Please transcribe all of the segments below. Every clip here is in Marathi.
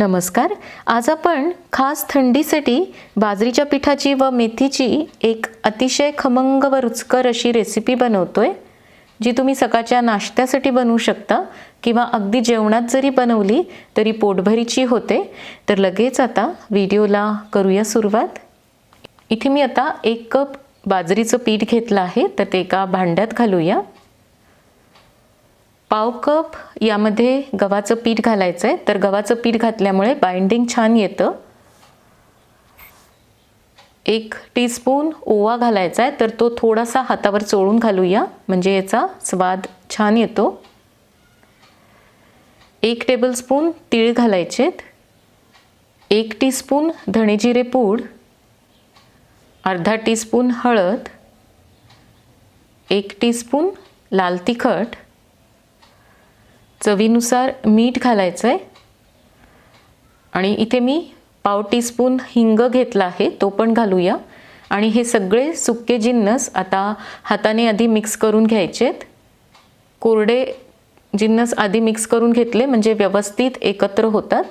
नमस्कार. आज आपण खास थंडीसाठी बाजरीच्या पिठाची व मेथीची एक अतिशय खमंग व रुचकर अशी रेसिपी बनवतोय जी तुम्ही सकाळच्या नाश्त्यासाठी बनवू शकता किंवा अगदी जेवणात जरी बनवली तरी पोटभरीची होते. तर लगेच आता व्हिडिओला करूया सुरुवात. इथे मी आता एक कप बाजरीचं पीठ घेतलं आहे तर ते एका भांड्यात घालूया. पाव कप यामध्ये गव्हाचं पीठ घालायचं आहे तर गव्हाचं पीठ घातल्यामुळे बाइंडिंग छान येतं. एक टीस्पून ओवा घालायचा आहे तर तो थोडासा हातावर चोळून घालूया. म्हणजे याचा स्वाद छान येतो. एक टेबलस्पून तीळ घालायचेत. एक टीस्पून धणेजिरे पूड. अर्धा टीस्पून हळद. एक टीस्पून लाल तिखट. चवीनुसार मीठ घालायचं आहे आणि इथे मी पाव टीस्पून हिंग घेतला आहे तो पण घालूया. आणि हे सगळे सुके जिन्नस आता हाताने आधी मिक्स करून घ्यायचेत. कोरडे जिन्नस आधी मिक्स करून घेतले म्हणजे व्यवस्थित एकत्र होतात.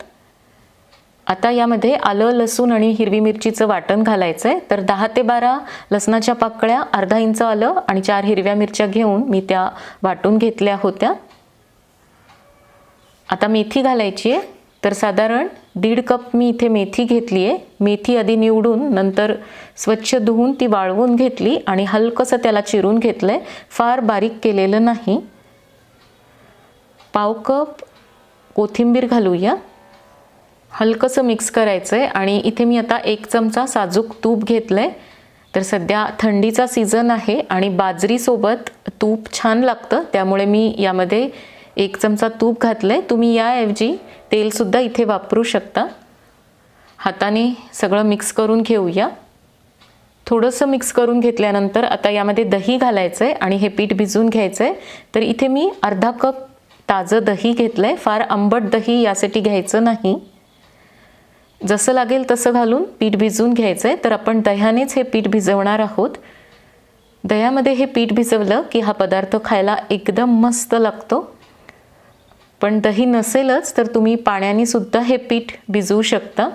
आता यामध्ये आलं लसूण आणि हिरवी मिरचीचं वाटण घालायचं आहे तर दहा ते बारा लसणाच्या पाकळ्या अर्धा इंच आलं आणि चार हिरव्या मिरच्या घेऊन मी त्या वाटून घेतल्या होत्या. आता मेथी घालायची आहे. तर साधारण दीड कप मी इथे मेथी घेतली आहे. मेथी आधी निवडून नंतर स्वच्छ धुवून ती वाळवून घेतली आणि हलकंसं त्याला चिरून घेतलं आहे फार बारीक केलेलं नाही. पाव कप कोथिंबीर घालूया. हलकंसं मिक्स करायचं आहे आणि इथे मी आता एक चमचा साजूक तूप घेतलं आहे तर सध्या थंडीचा सीझन आहे आणि बाजरीसोबत तूप छान लागतं. त्यामुळे मी यामध्ये एक चमचा तूप घातलं आहे तुम्ही याऐवजी तेलसुद्धा इथे वापरू शकता. हाताने सगळं मिक्स करून घेऊया. थोडंसं मिक्स करून घेतल्यानंतर आता यामध्ये दही घालायचं आहे आणि हे पीठ भिजवून घ्यायचं आहे तर इथे मी अर्धा कप ताजं दही घेतलं आहे फार आंबट दही यासाठी घ्यायचं नाही. जसं लागेल तसं घालून पीठ भिजवून घ्यायचं आहे तर आपण दह्यानेच हे पीठ भिजवणार आहोत. दह्यामध्ये हे पीठ भिजवलं की हा पदार्थ खायला एकदम मस्त लागतो. पण दही नसेलच तर तुम्ही पाण्याने सुद्धा हे पीठ भिजवू शकता.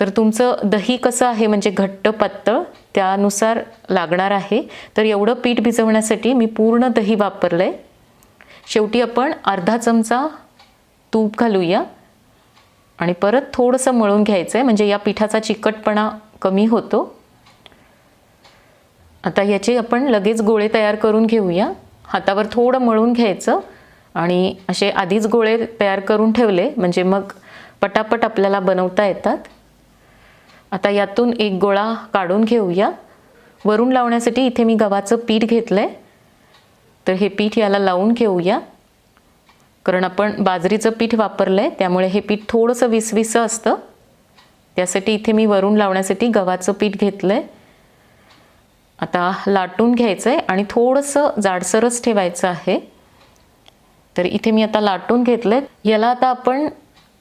तर तुमचं दही कसं आहे म्हणजे घट्ट पातळ त्यानुसार लागणार आहे. तर एवढं पीठ भिजवण्यासाठी मी पूर्ण दही वापरलं आहे शेवटी आपण अर्धा चमचा तूप घालूया. आणि परत थोडंसं मळून घ्यायचं आहे म्हणजे या पिठाचा चिकटपणा कमी होतो. आता याचे आपण लगेच गोळे तयार करून घेऊया. हातावर थोडं मळून घ्यायचं. आणि असे आधीच गोळे तयार करून ठेवले म्हणजे मग पटापट आपल्याला बनवता येतात. आता यातून एक गोळा काढून घेऊया. वरून लावण्यासाठी इथे मी गव्हाचं पीठ घेतलं आहे तर हे पीठ याला लावून घेऊया. कारण आपण बाजरीचं पीठ वापरलं आहे त्यामुळे हे पीठ थोडंसं विसविसं असतं. त्यासाठी इथे मी वरून लावण्यासाठी गव्हाचं पीठ घेतलं आहे आता लाटून घ्यायचं आहे आणि थोडंसं जाडसरच ठेवायचं आहे. तर इथे मी आता लाटून घेतलं आहे याला आता आपण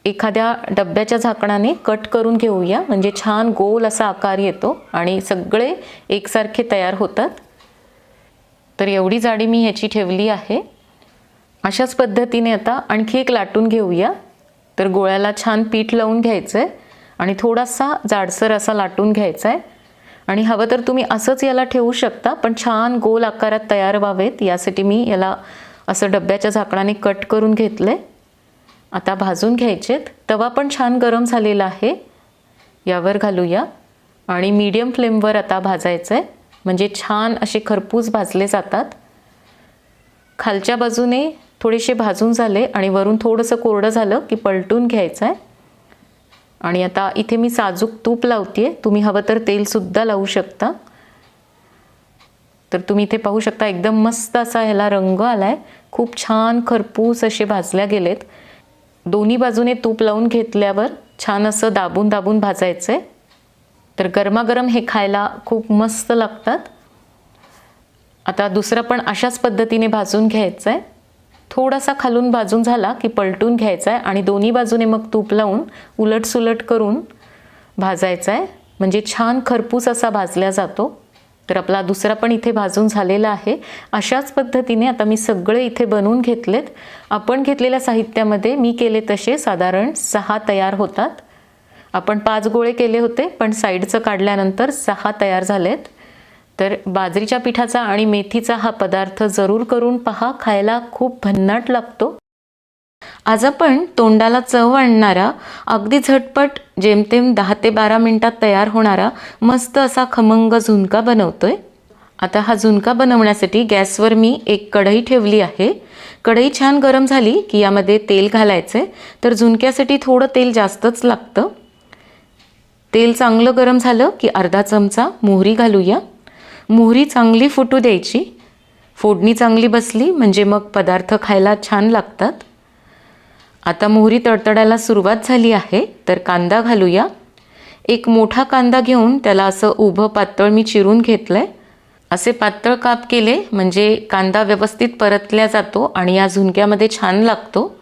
एखाद्या डब्याच्या झाकणाने कट करून घेऊया. म्हणजे छान गोल असा आकार येतो आणि सगळे एकसारखे तयार होतात. तर एवढी जाडी मी ह्याची ठेवली आहे. अशाच पद्धतीने आता आणखी एक लाटून घेऊया. तर गोळ्याला छान पीठ लावून घ्यायचं आहे आणि थोडासा जाडसर असा लाटून घ्यायचा आहे आणि हवं तर तुम्ही असंच याला ठेवू शकता पण छान गोल आकारात तयार व्हावेत. यासाठी मी याला असं डब्याच्या झाकणाने कट करून घेतलं आहे आता भाजून घ्यायचेत. तवा पण छान गरम झालेला आहे. यावर घालूया. आणि मीडियम फ्लेमवर आता भाजायचं आहे म्हणजे छान असे खरपूस भाजले जातात. खालच्या बाजूने थोडेसे भाजून झाले आणि वरून थोडंसं कोरडं झालं की पलटून घ्यायचं आहे आणि आता इथे मी साजूक तूप लावते तुम्ही हवं तर तेलसुद्धा लावू शकता. तर तुम्ही इथे पाहू शकता एकदम मस्त असा ह्याला रंग आला आहे खूप छान खरपूस असे भाजल्या गेलेत. दोन्ही बाजूने तूप लावून घेतल्यावर छान असं दाबून दाबून भाजायचं आहे तर गरमागरम हे खायला खूप मस्त लागतात. आता दुसरं पण अशाच पद्धतीने भाजून घ्यायचं आहे थोडासा खालून भाजून झाला की पलटून घ्यायचा आहे आणि दोन्ही बाजूने मग तूप लावून उलटसुलट करून भाजायचा आहे म्हणजे छान खरपूस असा भाजला जातो. तर आपला दुसरा पण इथे भाजून झालेला आहे. अशाच पद्धतीने आता मी सगळे इथे बनवून घेतलेत. आपण घेतलेल्या साहित्यामध्ये मी केले तसे साधारण सहा तयार होतात. आपण पाच गोळे केले होते पण साईडचं काढल्यानंतर सहा तयार झालेत. तर बाजरीच्या पिठाचा आणि मेथीचा हा पदार्थ जरूर करून पहा खायला खूप भन्नाट लागतो. आज आपण तोंडाला चव आणणारा अगदी झटपट जेमतेम दहा ते बारा मिनटात तयार होणारा मस्त असा खमंग झुणका बनवतोय. आता हा झुणका बनवण्यासाठी गॅसवर मी एक कढई ठेवली आहे. कढई छान गरम झाली की यामध्ये तेल घालायचे तर झुणक्यासाठी थोडं तेल जास्तच लागतं. तेल चांगलं गरम झालं की अर्धा चमचा मोहरी घालूया. मोहरी चांगली फुटू द्यायची. फोडणी चांगली बसली म्हणजे मग पदार्थ खायला छान लागतात. आता मोहरी तडतडायला सुरुवात झाली आहे तर कांदा घालूया. एक मोठा कांदा घेऊन त्याला असं उभं पातळ मी चिरून घेतलं आहे असे पातळ काप केले म्हणजे कांदा व्यवस्थित परतल्या जातो आणि या झुणक्यामध्ये छान लागतो.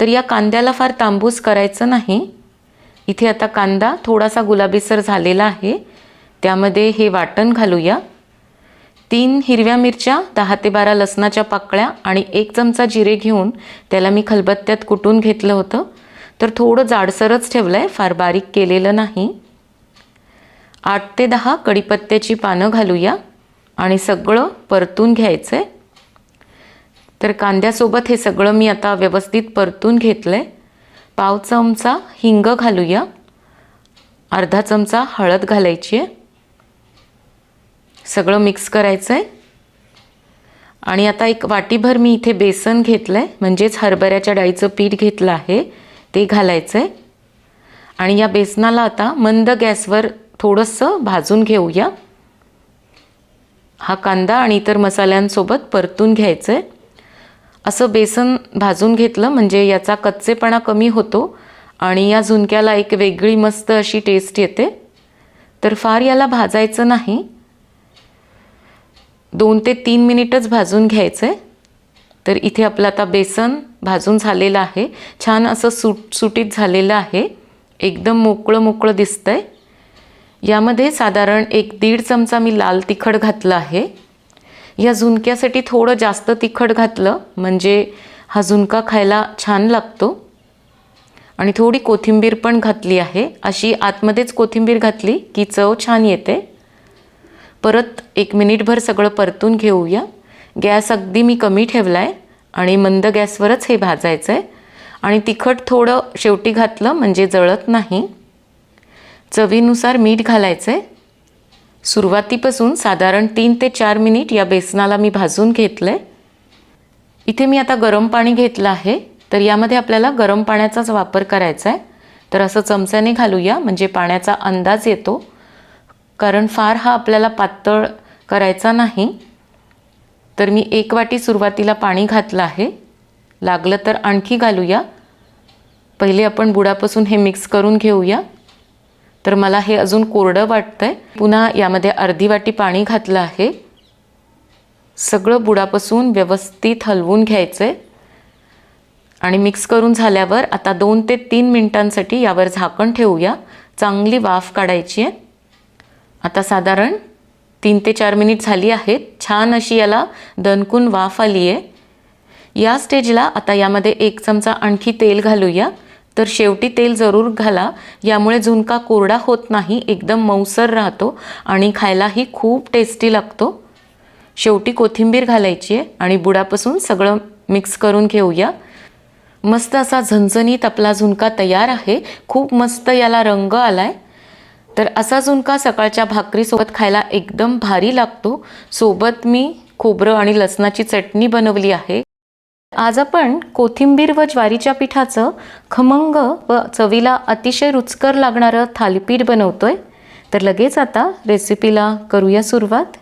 तर या कांद्याला फार तांबूस करायचं नाही. इथे आता कांदा थोडासा गुलाबीसर झालेला आहे. त्यामध्ये हे वाटण घालूया. तीन हिरव्या मिरच्या दहा ते बारा लसणाच्या पाकळ्या आणि एक चमचा जिरे घेऊन त्याला मी खलबत्त्यात कुटून घेतलं होतं. तर थोडं जाडसरच ठेवलं आहे फार बारीक केलेलं नाही. आठ ते दहा कढीपत्त्याची पानं घालूया आणि सगळं परतून घ्यायचं आहे तर कांद्यासोबत हे सगळं मी आता व्यवस्थित परतून घेतलं आहे पाव चमचा हिंग घालूया. अर्धा चमचा हळद घालायची आहे सगळं मिक्स करायचं आहे आणि आता एक वाटीभर मी इथे बेसन घेतलं आहे म्हणजेच हरभऱ्याच्या डाळीचं पीठ घेतलं आहे ते घालायचं आहे आणि या बेसनाला आता मंद गॅसवर थोडंसं भाजून घेऊया. हा कांदा आणि इतर मसाल्यांसोबत परतून घ्यायचं आहे असं बेसन भाजून घेतलं म्हणजे याचा कच्चेपणा कमी होतो आणि या झुणक्याला एक वेगळी मस्त अशी टेस्ट येते. तर फार याला भाजायचं नाही. दोन ते तीन मिनिटच भाजून घ्यायचं आहे तर इथे आपलं आता बेसन भाजून झालेलं आहे. छान असं सुट सुटीत झालेलं आहे. एकदम मोकळं मोकळं दिसतं आहे यामध्ये साधारण एक दीड चमचा मी लाल तिखट घातलं आहे. या झुणक्यासाठी थोडं जास्त तिखट घातलं म्हणजे हा झुणका खायला छान लागतो. आणि थोडी कोथिंबीर पण घातली आहे. अशी आतमध्येच कोथिंबीर घातली की चव छान येते. परत एक मिनिटभर सगळं परतून घेऊया. गॅस अगदी मी कमी ठेवला आहे आणि मंद गॅसवरच हे भाजायचं आहे आणि तिखट थोडं शेवटी घातलं म्हणजे जळत नाही. चवीनुसार मीठ घालायचं आहे सुरुवातीपासून साधारण तीन ते चार मिनिट या बेसनाला मी भाजून घेतलं आहे इथे मी आता गरम पाणी घेतलं आहे तर यामध्ये आपल्याला गरम पाण्याचाच वापर करायचा आहे तर असं चमच्याने घालूया म्हणजे पाण्याचा अंदाज येतो. कारण फार हा आपल्याला पातळ करायचा नाही. तर मी एक वाटी सुरुवातीला पाणी घातलं आहे. लागलं तर आणखी घालूया. पहिले आपण बुडापासून हे मिक्स करून घेऊया. तर मला हे अजून कोरडं वाटतं आहे पुन्हा यामध्ये अर्धी वाटी पाणी घातलं आहे. सगळं बुडापासून व्यवस्थित हलवून घ्यायचं आहे आणि मिक्स करून झाल्यावर आता दोन ते तीन मिनटांसाठी यावर झाकण ठेवूया. चांगली वाफ काढायची आहे. आता साधारण तीन ते चार मिनिट झाली आहेत. छान अशी याला दणकून वाफ आली आहे. या स्टेजला आता यामध्ये एक चमचा आणखी तेल घालूया. तर शेवटी तेल जरूर घाला. यामुळे झुणका कोरडा होत नाही एकदम मऊसर राहतो आणि खायलाही खूप टेस्टी लागतो. शेवटी कोथिंबीर घालायची आहे आणि बुडापासून सगळं मिक्स करून घेऊया. मस्त असा झणझणीत आपला झुणका तयार आहे. खूप मस्त याला रंग आला आहे तर असा झुणका सकाळच्या भाकरीसोबत खायला एकदम भारी लागतो. सोबत मी खोबरं आणि लसणाची चटणी बनवली आहे. आज आपण कोथिंबीर व ज्वारीच्या पिठाचं खमंग व चवीला अतिशय रुचकर लागणारं थालीपीठ बनवतोय. तर लगेच आता रेसिपीला करूया सुरुवात.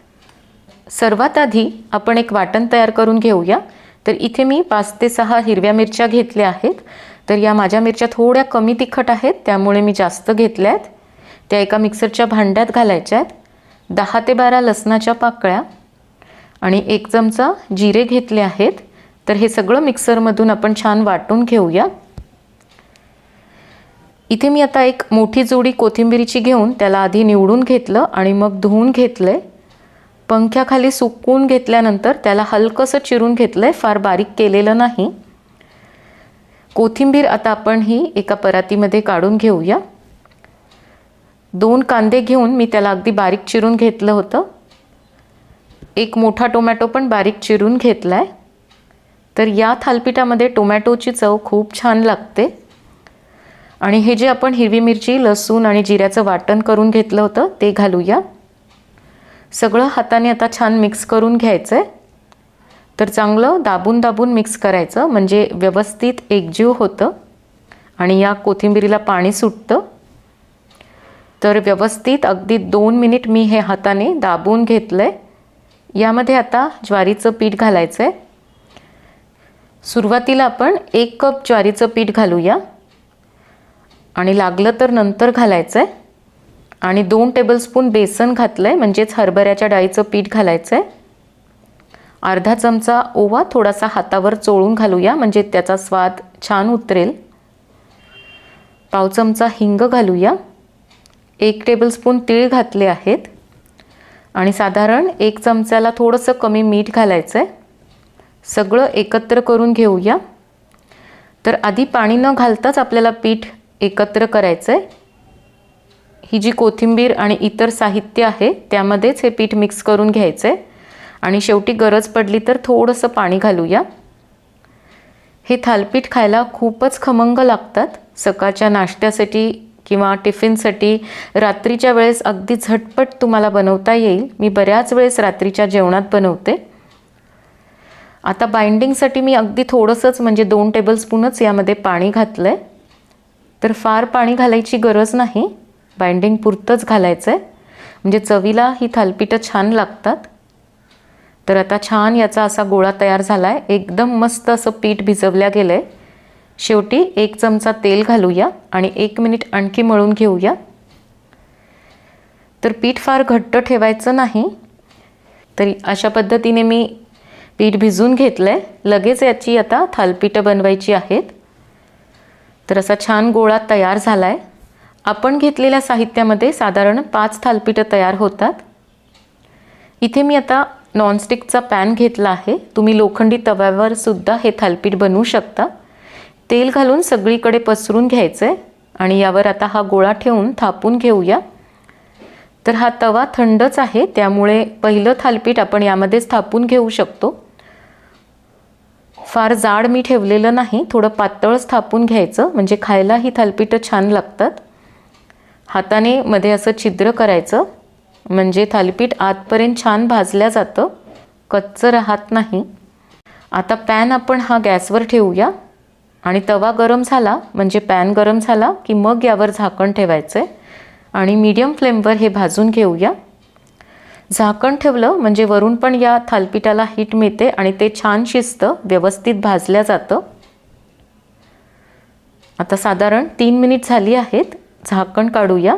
सर्वात आधी आपण एक वाटण तयार करून घेऊया. तर इथे मी पाच ते सहा हिरव्या मिरच्या घेतल्या आहेत. तर या माझ्या मिरच्या थोड्या कमी तिखट आहेत त्यामुळे मी जास्त घेतल्या आहेत त्या एका मिक्सरच्या भांड्यात घालायच्या आहेत. दहा ते बारा लसणाच्या पाकळ्या आणि एक चमचा जिरे घेतले आहेत. तर हे सगळं मिक्सरमधून आपण छान वाटून घेऊया. इथे मी आता एक मोठी जोडी कोथिंबिरीची घेऊन त्याला आधी निवडून घेतलं आणि मग धुवून घेतलं पंख्याखाली सुकवून घेतल्यानंतर त्याला हलकंसं चिरून घेतलं आहे फार बारीक केलेलं नाही. कोथिंबीर आता आपण ही एका परातीमध्ये काढून घेऊया. दोन कांदे घेऊन मी त्याला अगदी बारीक चिरून घेतलं होतं. एक मोठा टोमॅटो पण बारीक चिरून घेतला आहे तर या थालपिठामध्ये टोमॅटोची चव खूप छान लागते. आणि हे जे आपण हिरवी मिरची लसूण आणि जिऱ्याचं वाटण करून घेतलं होतं ते घालूया. सगळं हाताने आता छान मिक्स करून घ्यायचं आहे तर चांगलं दाबून दाबून मिक्स करायचं म्हणजे व्यवस्थित एकजीव होतं. आणि या कोथिंबिरीला पाणी सुटतं. तर व्यवस्थित अगदी दोन मिनिट मी हे हाताने दाबून घेतलं आहे यामध्ये आता ज्वारीचं पीठ घालायचं आहे सुरुवातीला आपण एक कप ज्वारीचं पीठ घालूया. आणि लागलं तर नंतर घालायचं आहे आणि दोन टेबलस्पून बेसन घातलं आहे म्हणजेच हरभऱ्याच्या डाळीचं पीठ घालायचं आहे अर्धा चमचा ओवा थोडासा हातावर चोळून घालूया म्हणजे त्याचा स्वाद छान उतरेल. पाव चमचा हिंग घालूया. एक टेबलस्पून तीळ घातले आहेत. आणि साधारण एक चमच्याला थोडंसं कमी मीठ घालायचं आहे सगळं एकत्र करून घेऊया. तर आधी पाणी न घालताच आपल्याला पीठ एकत्र करायचं आहे ही जी कोथिंबीर आणि इतर साहित्य आहे त्यामध्येच हे पीठ मिक्स करून घ्यायचं आहे आणि शेवटी गरज पडली तर थोडंसं पाणी घालूया. हे थालपीठ खायला खूपच खमंग लागतात. सकाळच्या नाश्त्यासाठी किंवा टिफिनसाठी रात्रीच्या वेळेस अगदी झटपट तुम्हाला बनवता येईल. मी बऱ्याच वेळेस रात्रीच्या जेवणात बनवते. आता बाइंडिंगसाठी मी अगदी थोडंसंच म्हणजे दोन टेबलस्पूनच यामध्ये पाणी घातलं आहे तर फार पाणी घालायची गरज नाही. बाइंडिंग पुरतंच घालायचं आहे म्हणजे चवीला ही थालपीठं छान लागतात. तर आता छान याचा असा गोळा तयार झाला आहे एकदम मस्त असं पीठ भिजवल्या गेलं आहे शेवटी एक चमचा तेल घालूया आणि एक मिनिट आणखी मळून घेऊया. तर पीठ फार घट्ट ठेवायचं नाही. तरी अशा पद्धतीने मी पीठ भिजून घेतलं आहे लगेच याची आता थालपीठं बनवायची आहेत. तर असा छान गोळा तयार झाला आहे आपण घेतलेल्या साहित्यामध्ये साधारण पाच थालपीठं तयार होतात. इथे मी आता नॉनस्टिकचा पॅन घेतला आहे. तुम्ही लोखंडी तव्यावर सुद्धा हे थालपीठ बनवू शकता. तेल घालून सगळीकडे पसरून घ्यायचं आहे आणि यावर आता हा गोळा ठेवून थापून घेऊया. तर हा तवा थंडच आहे त्यामुळे पहिलं थालपीठ आपण यामध्येच थापून घेऊ शकतो. फार जाड मी ठेवलेलं नाही थोडं पातळच थापून घ्यायचं म्हणजे खायला ही थालपीठं छान लागतात. हाताने मध्ये असं छिद्र करायचं म्हणजे थालपीठ आतपर्यंत छान भाजल्या जातं कच्चं राहत नाही. आता पॅन आपण हा गॅसवर ठेवूया. आणि तवा गरम झाला म्हणजे पॅन गरम झाला की मग यावर झाकण ठेवायचं आहे आणि मीडियम फ्लेमवर हे भाजून घेऊया. झाकण ठेवलं म्हणजे वरून पण या थालपिठाला हीट मिळते आणि ते छान शिजतं व्यवस्थित भाजल्या जातं. आता साधारण तीन मिनिट झाली आहेत झाकण काढूया.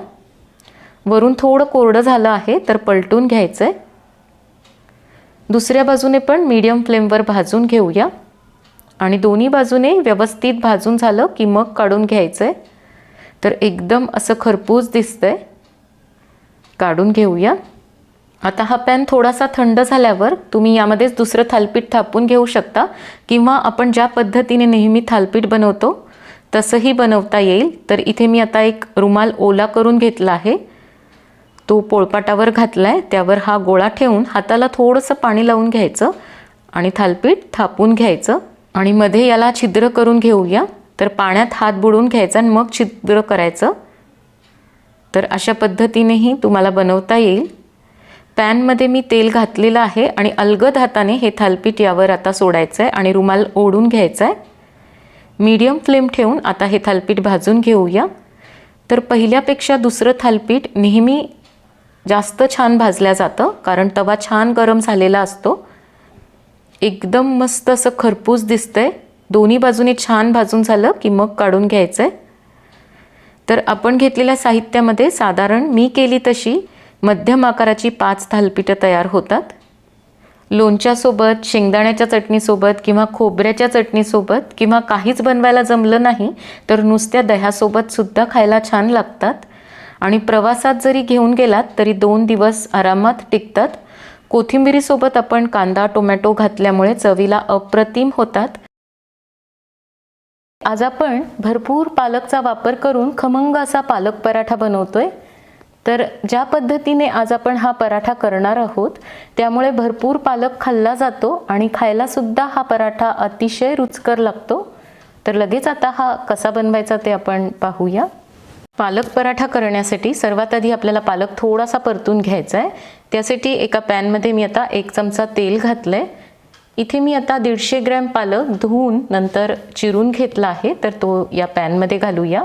वरून थोडं कोरडं झालं आहे तर पलटून घ्यायचं आहे दुसऱ्या बाजूने पण मीडियम फ्लेमवर भाजून घेऊया. आणि दोन्ही बाजूने व्यवस्थित भाजून झालं की मग काढून घ्यायचं आहे तर एकदम असं खरपूस आहे काढून घेऊया. आता हा पॅन थोडासा थंड झाल्यावर तुम्ही यामध्येच दुसरं थालपीठ थापून घेऊ शकता किंवा आपण ज्या पद्धतीने नेहमी थालपीठ बनवतो तसंही बनवता येईल. तर इथे मी आता एक रुमाल ओला करून घेतला आहे. तो पोळपाटावर घातला आहे त्यावर हा गोळा ठेवून हाताला थोडंसं पाणी लावून घ्यायचं आणि थालपीठ थापून घ्यायचं. आणि मध्ये याला छिद्र करून घेऊया. तर पाण्यात हात बुडून घ्यायचा आणि मग छिद्र करायचं. तर अशा पद्धतीनेही तुम्हाला बनवता येईल. पॅनमध्ये मी तेल घातलेलं आहे आणि अलगद हाताने हे थालपीठ यावर आता सोडायचं आहे आणि रुमाल ओढून घ्यायचा आहे मीडियम फ्लेम ठेवून आता हे थालपीठ भाजून घेऊया. तर पहिल्यापेक्षा दुसरं थालपीठ नेहमी जास्त छान भाजल्या जातं कारण तवा छान गरम झालेला असतो. एकदम मस्त असं खरपूस दिसतंय. दोन्ही बाजूने छान भाजून झालं की मग काढून घ्यायचं आहे तर आपण घेतलेल्या साहित्यामध्ये साधारण मी केली तशी मध्यम आकाराची पाच थालपीठं तयार होतात. लोणच्यासोबत शेंगदाण्याच्या चटणीसोबत किंवा खोबऱ्याच्या चटणीसोबत किंवा काहीच बनवायला जमलं नाही तर नुसत्या दह्यासोबत सुद्धा खायला छान लागतात. आणि प्रवासात जरी घेऊन गेलात तरी दोन दिवस आरामात टिकतात. कोथिंबिरीसोबत आपण कांदा टोमॅटो घातल्यामुळे चवीला अप्रतिम होतात. आज आपण भरपूर पालकचा वापर करून खमंग असा पालक पराठा बनवतोय. तर ज्या पद्धतीने आज आपण हा पराठा करणार आहोत त्यामुळे भरपूर पालक खाल्ला जातो आणि खायला सुद्धा हा पराठा अतिशय रुचकर लागतो. तर लगेच आता हा कसा बनवायचा ते आपण पाहूया. पालक पराठा करण्यासाठी सर्वात आधी आपल्याला पालक थोडासा परतून घ्यायचा आहे. त्यासाठी एका पॅनमध्ये मी आता एक चमचा तेल घातलं आहे इथे मी आता दीडशे ग्रॅम पालक धुवून नंतर चिरून घेतला आहे तर तो या पॅनमध्ये घालूया.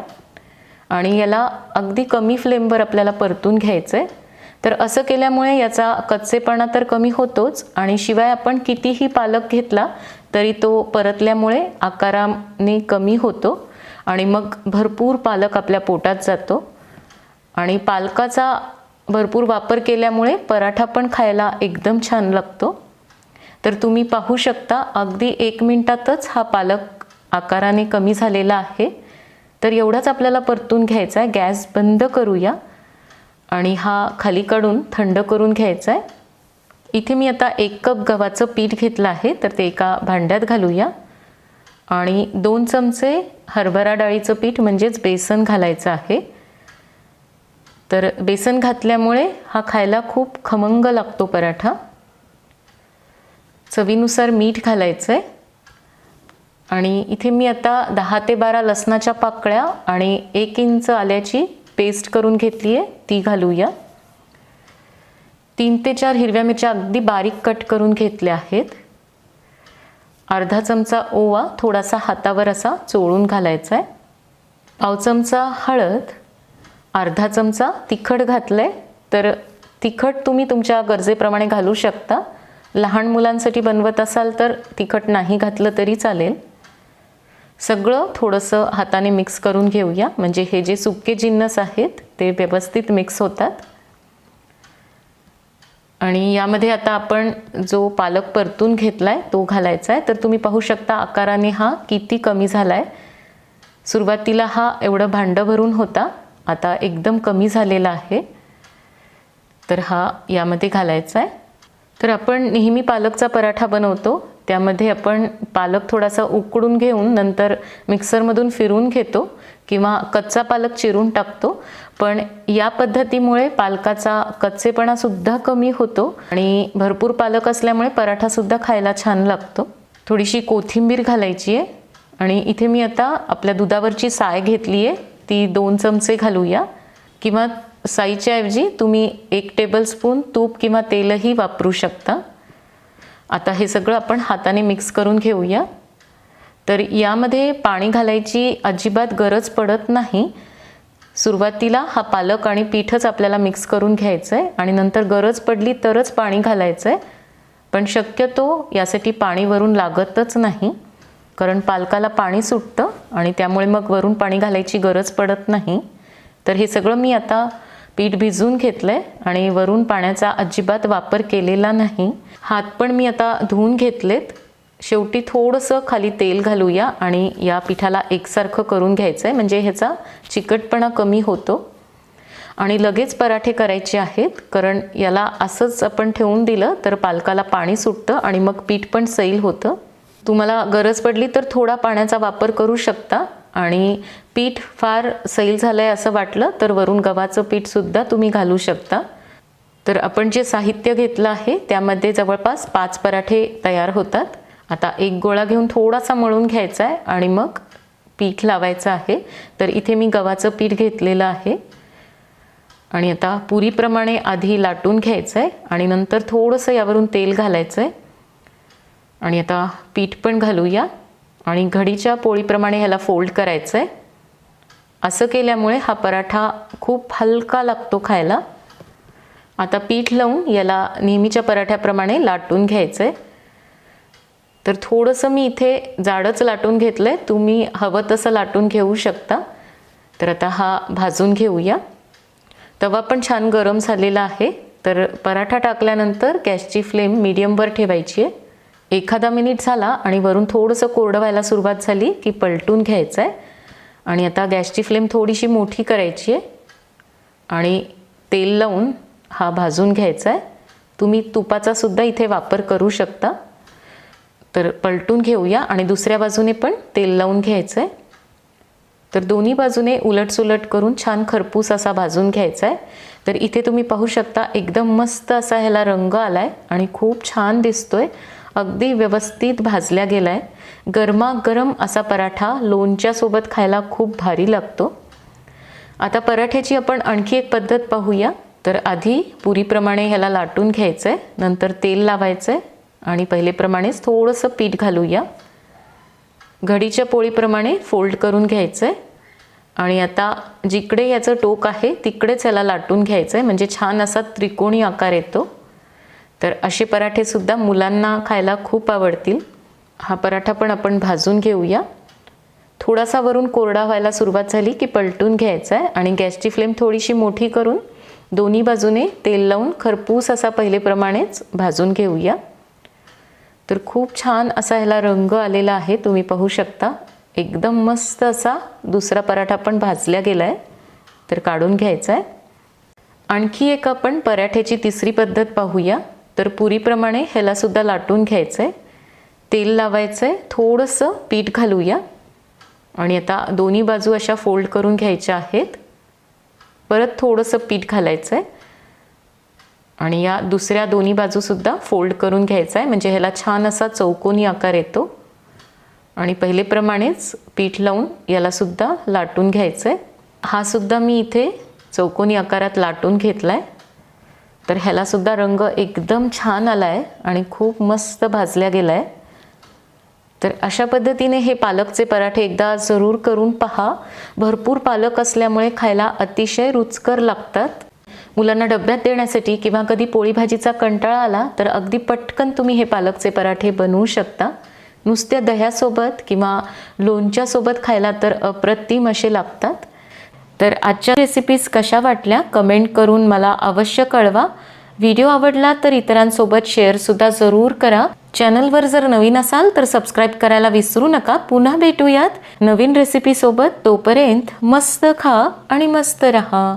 आणि याला अगदी कमी फ्लेमवर आपल्याला परतून घ्यायचं आहे तर असं केल्यामुळे याचा कच्चेपणा तर कमी होतोच आणि शिवाय आपण कितीही पालक घेतला तरी तो परतल्यामुळे आकाराने कमी होतो. आणि मग भरपूर पालक आपल्या पोटात जातो. आणि पालकाचा भरपूर वापर केल्यामुळे पराठा पण खायला एकदम छान लागतो. तर तुम्ही पाहू शकता अगदी एक मिनटातच हा पालक आकाराने कमी झालेला आहे. तर एवढाच आपल्याला परतून घ्यायचा आहे. गॅस बंद करूया. आणि हा खाली काढून थंड करून घ्यायचा आहे. इथे मी आता एक कप गव्हाचं पीठ घेतलं आहे. तर ते एका भांड्यात घालूया. आणि दोन चमचे हरभरा डाळीचं पीठ म्हणजेच बेसन घालायचं आहे. तर बेसन घातल्यामुळे हा खायला खूप खमंग लागतो पराठा. चवीनुसार मीठ घालायचं आहे आणि इथे मी आता दहा ते बारा लसणाच्या पाकळ्या आणि एक इंच आल्याची पेस्ट करून घेतली आहे ती घालूया. तीन ते चार हिरव्या मिरच्या अगदी बारीक कट करून घेतल्या आहेत. अर्धा चमचा ओवा थोडासा हातावर असा चोळून घालायचा आहे पाव चमचा हळद अर्धा चमचा तिखट घातलं आहे तर तिखट तुम्ही तुमच्या गरजेप्रमाणे घालू शकता. लहान मुलांसाठी बनवत असाल तर तिखट नाही घातलं तरी चालेल. सगळं थोडंसं हाताने मिक्स करून घेऊया. म्हणजे हे जे सुके जिन्नस आहेत ते व्यवस्थित मिक्स होतात. आणि यामध्ये आता आपण जो पालक परतून घेतला आहे तो घालायचा आहे तर तुम्ही पाहू शकता आकाराने हा किती कमी झाला आहे सुरुवातीला हा एवढं भांडं भरून होता आता एकदम कमी झालेला आहे. तर हा यामध्ये घालायचा आहे तर आपण नेहमी पालकचा पराठा बनवतो. त्यामध्ये आपण पालक थोडासा उकडून घेऊन नंतर मिक्सरमधून फिरून घेतो किंवा कच्चा पालक चिरून टाकतो. पण या पद्धतीमुळे पालकाचा कच्चेपणासुद्धा कमी होतो आणि भरपूर पालक असल्यामुळे पराठासुद्धा खायला छान लागतो. थोडीशी कोथिंबीर घालायची आहे आणि इथे मी आता आपल्या दुधावरची साय घेतली आहे. ती दोन चमचे घालूया. किंवा साईच्या ऐवजी तुम्ही एक टेबलस्पून तूप किंवा तेलही वापरू शकता. आता हे सगळं आपण हाताने मिक्स करून घेऊया. तर यामध्ये पाणी घालायची अजिबात गरज पडत नाही. सुरुवातीला हा पालक आणि पीठच आपल्याला मिक्स करून घ्यायचं आहे आणि नंतर गरज पडली तरच पाणी घालायचं आहे पण शक्यतो यासाठी पाणी वरून लागतच नाही. कारण पालकाला पाणी सुटतं आणि त्यामुळे मग वरून पाणी घालायची गरज पडत नाही. तर हे सगळं मी आता पीठ भिजवून घेतलं आहे आणि वरून पाण्याचा अजिबात वापर केलेला नाही. हात पण मी आता धुवून घेतलेत. शेवटी थोडंसं खाली तेल घालूया आणि या पिठाला एकसारखं करून घ्यायचं आहे म्हणजे ह्याचा चिकटपणा कमी होतो. आणि लगेच पराठे करायचे आहेत कारण याला असंच आपण ठेवून दिलं तर पालकाला पाणी सुटतं आणि मग पीठ पण सैल होतं. तुम्हाला गरज पडली तर थोडा पाण्याचा वापर करू शकता. आणि पीठ फार सैल झालं आहे असं वाटलं तर वरून गव्हाचं पीठसुद्धा तुम्ही घालू शकता. तर आपण जे साहित्य घेतलं आहे त्यामध्ये जवळपास पाच पराठे तयार होतात. आता एक गोळा घेऊन थोडासा मळून घ्यायचा आहे आणि मग पीठ लावायचं आहे. तर इथे मी गव्हाचं पीठ घेतलेलं आहे. आणि आता पुरीप्रमाणे आधी लाटून घ्यायचं आहे आणि नंतर थोडंसं यावरून तेल घालायचं आहे आणि आता पीठ पण घालूया. आणि घडीच्या पोळीप्रमाणे ह्याला फोल्ड करायचं आहे असं केल्यामुळे हा पराठा खूप हलका लागतो खायला. आता पीठ लावून याला नेहमीच्या पराठ्याप्रमाणे लाटून घ्यायचं आहे तर थोडंसं मी इथे जाडच लाटून घेतलं आहे तुम्ही हवं तसं लाटून घेऊ शकता. तर आता हा भाजून घेऊया. तवा पण छान गरम झालेला आहे. तर पराठा टाकल्यानंतर गॅसची फ्लेम मीडियमवर ठेवायची आहे. एखादा मिनिट झाला आणि वरून थोडंसं कोरडं व्हायला सुरुवात झाली की पलटून घ्यायचं आहे आणि आता गॅसची फ्लेम थोडीशी मोठी करायची आहे. आणि तेल लावून हा भाजून घ्यायचा आहे तुम्ही तुपाचासुद्धा इथे वापर करू शकता. तर पलटून घेऊया आणि दुसऱ्या बाजूने पण तेल लावून घ्यायचं आहे तर दोन्ही बाजूने उलटसुलट करून छान खरपूस असा भाजून घ्यायचा आहे तर इथे तुम्ही पाहू शकता एकदम मस्त असा ह्याला रंग आला आहे आणि खूप छान दिसतोय. अगदी व्यवस्थित भाजल्या गेला आहे गरमागरम असा पराठा लोणच्यासोबत खायला खूप भारी लागतो. आता पराठ्याची आपण आणखी एक पद्धत पाहूया. तर आधी पुरीप्रमाणे ह्याला लाटून घ्यायचं आहे नंतर तेल लावायचं आहे आणि पहिलेप्रमाणेच थोडंसं पीठ घालूया. घडीच्या पोळीप्रमाणे फोल्ड करून घ्यायचं आहे आणि आता जिकडे याचं टोक आहे तिकडेच याला लाटून घ्यायचं आहे म्हणजे छान असा त्रिकोणी आकार येतो. तर असे पराठेसुद्धा मुलांना खायला खूप आवडतील. हा पराठा पण आपण भाजून घेऊया. थोडासा वरून कोरडा व्हायला सुरुवात झाली की पलटून घ्यायचा आहे आणि गॅसची फ्लेम थोडीशी मोठी करून दोन्ही बाजूने तेल लावून खरपूस असा पहिलेप्रमाणेच भाजून घेऊया. तर खूप छान असा ह्याला रंग आलेला आहे तुम्ही पाहू शकता. एकदम मस्त असा दुसरा पराठा पण भाजला गेला आहे तर काढून घ्यायचा आहे. आणखी एक आपण पराठ्याची तिसरी पद्धत पाहूया. तर पुरीप्रमाणे ह्यालासुद्धा लाटून घ्यायचं आहे तेल लावायचं आहे थोडंसं पीठ घालूया. आणि आता दोन्ही बाजू अशा फोल्ड करून घ्यायच्या आहेत. परत थोडंसं पीठ घालायचं आहे आणि या दुसऱ्या दोन्ही बाजूसुद्धा फोल्ड करून घ्यायचा आहे म्हणजे ह्याला छान असा चौकोनी आकार येतो. आणि पहिलेप्रमाणेच पीठ लावून यालासुद्धा लाटून घ्यायचं आहे हा सुद्धा मी इथे चौकोनी आकारात लाटून घेतला आहे तर ह्यालासुद्धा रंग एकदम छान आला आहे आणि खूप मस्त भाजल्या गेला आहे तर अशा पद्धतीने हे पालकचे पराठे एकदा जरूर करून पहा. भरपूर पालक असल्यामुळे खायला अतिशय रुचकर लागतात. मुलांना डब्यात देण्यासाठी किंवा कधी पोळी भाजीचा कंटाळा आला तर अगदी पटकन तुम्ही हे पालकचे पराठे बनवू शकता. नुसत्या दह्यासोबत किंवा लोणच्यासोबत खायला तर अप्रतिम असे लागतात. तर आजच्या रेसिपीज कशा वाटल्या? कमेंट करून मला अवश्य कळवा. व्हिडिओ आवडला तर इतरांसोबत शेअरसुद्धा जरूर करा. चॅनलवर जर नवीन असाल तर सबस्क्राईब करायला विसरू नका. पुन्हा भेटूयात नवीन रेसिपीसोबत तोपर्यंत मस्त खा आणि मस्त रहा.